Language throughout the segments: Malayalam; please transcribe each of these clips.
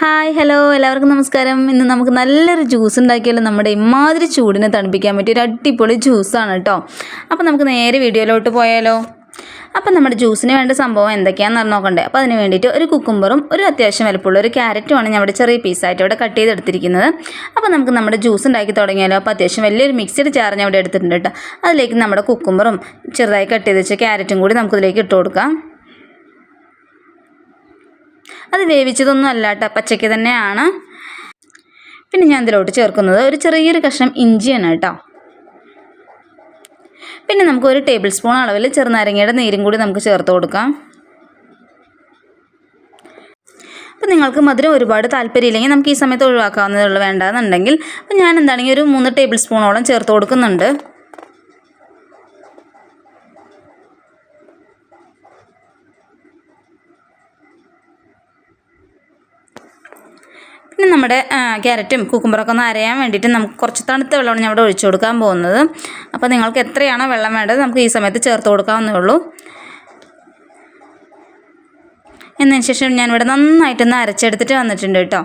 ഹായ് ഹലോ എല്ലാവർക്കും നമസ്കാരം. ഇന്ന് നമുക്ക് നല്ലൊരു ജ്യൂസ് ഉണ്ടാക്കിയാലും? നമ്മുടെ ഇമാതിരി ചൂടിനെ തണുപ്പിക്കാൻ പറ്റിയ ഒരു അടിപൊളി ജ്യൂസാണ് കേട്ടോ അപ്പോൾ നമുക്ക് നേരെ വീഡിയോയിലോട്ട് പോയാലോ? അപ്പം നമ്മുടെ ജ്യൂസിന് വേണ്ട സംഭവം എന്തൊക്കെയാണെന്ന് നോക്കണ്ടേ. അപ്പോൾ അതിന് വേണ്ടിയിട്ട് ഒരു കുക്കുംബറും ഒരു അത്യാവശ്യം വലുപ്പമുള്ള ഒരു ക്യാരറ്റുമാണ് ഞാൻ ഇവിടെ ചെറിയ പീസായിട്ട് ഇവിടെ കട്ട് ചെയ്തെടുത്തിരിക്കുന്നത്. അപ്പോൾ നമുക്ക് നമ്മുടെ ജ്യൂസ് ഉണ്ടാക്കി തുടങ്ങിയാലോ? അപ്പോൾ അത്യാവശ്യം വലിയൊരു മിക്സിഡ് ചാർ ഞാൻ ഇവിടെ എടുത്തിട്ടുണ്ട് കേട്ടോ അതിലേക്ക് നമ്മുടെ കുക്കുംബറും ചെറുതായി കട്ട് ചെയ്ത് വെച്ച ക്യാരറ്റും കൂടി നമുക്കിതിലേക്ക് ഇട്ട് കൊടുക്കാം. അത് വേവിച്ചതൊന്നും അല്ല കേട്ടോ പച്ചയ്ക്ക് തന്നെയാണ്. പിന്നെ ഞാൻ ഇതിലോട്ട് ചേർക്കുന്നത് ഒരു ചെറിയൊരു കഷ്ണം ഇഞ്ചിയാണ് കേട്ടോ. പിന്നെ നമുക്ക് ഒരു ടേബിൾ സ്പൂൺ അളവിൽ ചെറുനാരങ്ങയുടെ നീരും കൂടി നമുക്ക് ചേർത്ത് കൊടുക്കാം. അപ്പം നിങ്ങൾക്ക് മധുരം ഒരുപാട് താല്പര്യമില്ലെങ്കിൽ നമുക്ക് ഈ സമയത്ത് ഒഴിവാക്കാവുന്നതേ ഉള്ളൂ വേണ്ടാന്നുണ്ടെങ്കിൽ. അപ്പം ഞാൻ എന്താണെങ്കിൽ ഒരു മൂന്ന് ടേബിൾ സ്പൂണോളം ചേർത്ത് കൊടുക്കുന്നുണ്ട്. പിന്നെ നമ്മുടെ ക്യാരറ്റും കുക്കുമ്പറൊക്കെ ഒന്ന് അരയാൻ വേണ്ടിയിട്ട് നമുക്ക് കുറച്ച് തണുത്ത വെള്ളമാണ് ഞാൻ ഇവിടെ ഒഴിച്ചു കൊടുക്കാൻ പോകുന്നത്. അപ്പോൾ നിങ്ങൾക്ക് എത്രയാണോ വെള്ളം വേണ്ടത് നമുക്ക് ഈ സമയത്ത് ചേർത്ത് കൊടുക്കാവുന്നേ ഉള്ളൂ. എന്നതിന് ശേഷം ഞാനിവിടെ നന്നായിട്ടൊന്ന് അരച്ചെടുത്തിട്ട് വന്നിട്ടുണ്ട് കേട്ടോ.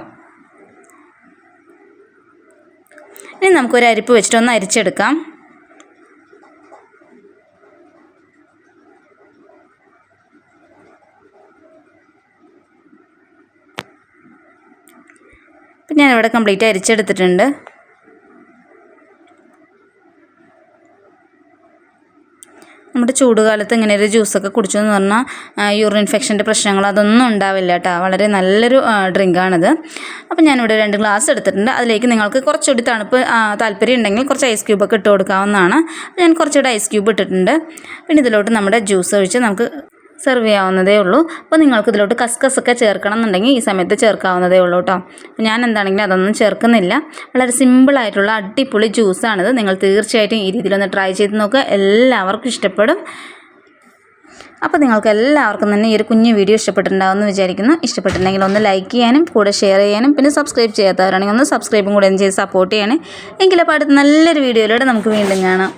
ഇനി നമുക്കൊരു അരിപ്പ് വെച്ചിട്ടൊന്ന് അരിച്ചെടുക്കാം. അപ്പം ഞാനിവിടെ കംപ്ലീറ്റ് അരിച്ചെടുത്തിട്ടുണ്ട്. നമ്മുടെ ചൂടുകാലത്ത് ഇങ്ങനെ ഒരു ജ്യൂസൊക്കെ കുടിച്ചു എന്ന് പറഞ്ഞാൽ യൂറിൻ ഇൻഫെക്ഷന്റെ പ്രശ്നങ്ങൾ അതൊന്നും ഉണ്ടാവില്ല കേട്ടോ. വളരെ നല്ലൊരു ഡ്രിങ്കാണിത്. അപ്പോൾ ഞാനിവിടെ രണ്ട് ഗ്ലാസ് എടുത്തിട്ടുണ്ട്. അതിലേക്ക് നിങ്ങൾക്ക് കുറച്ചുകൂടി തണുപ്പ് താല്പര്യം ഉണ്ടെങ്കിൽ കുറച്ച് ഐസ് ക്യൂബൊക്കെ ഇട്ട് കൊടുക്കാവുന്നതാണ്. ഞാൻ കുറച്ചുകൂടി ഐസ് ക്യൂബ് ഇട്ടിട്ടുണ്ട്. പിന്നെ ഇതിലോട്ട് നമ്മുടെ ജ്യൂസ് ഒഴിച്ച് നമുക്ക് സെർവ് ചെയ്യാവുന്നതേ ഉള്ളൂ. അപ്പോൾ നിങ്ങൾക്ക് ഇതിലോട്ട് കസ്കസൊക്കെ ചേർക്കണം എന്നുണ്ടെങ്കിൽ ഈ സമയത്ത് ചേർക്കാവുന്നതേ ഉള്ളൂ കേട്ടോ. ഞാൻ എന്താണെങ്കിലും അതൊന്നും ചേർക്കുന്നില്ല. വളരെ സിമ്പിളായിട്ടുള്ള അടിപൊളി ജ്യൂസാണിത് നിങ്ങൾ തീർച്ചയായിട്ടും ഈ രീതിയിലൊന്ന് ട്രൈ ചെയ്ത് നോക്കുക എല്ലാവർക്കും ഇഷ്ടപ്പെടും. അപ്പോൾ നിങ്ങൾക്ക് എല്ലാവർക്കും തന്നെ ഈ ഒരു കുഞ്ഞു വീഡിയോ ഇഷ്ടപ്പെട്ടിട്ടുണ്ടാവുമെന്ന് വിചാരിക്കുന്നു. ഇഷ്ടപ്പെട്ടിട്ടുണ്ടെങ്കിൽ ഒന്ന് ലൈക്ക് ചെയ്യാനും കൂടെ ഷെയർ ചെയ്യാനും പിന്നെ സബ്സ്ക്രൈബ് ചെയ്യാത്തവരാണെങ്കിൽ ഒന്ന് സബ്സ്ക്രൈബും കൂടെ ചെയ്ത് സപ്പോർട്ട് ചെയ്യണേ. എങ്കിലപ്പോൾ അടുത്ത നല്ലൊരു വീഡിയോയിലൂടെ നമുക്ക് വീണ്ടും കാണാം.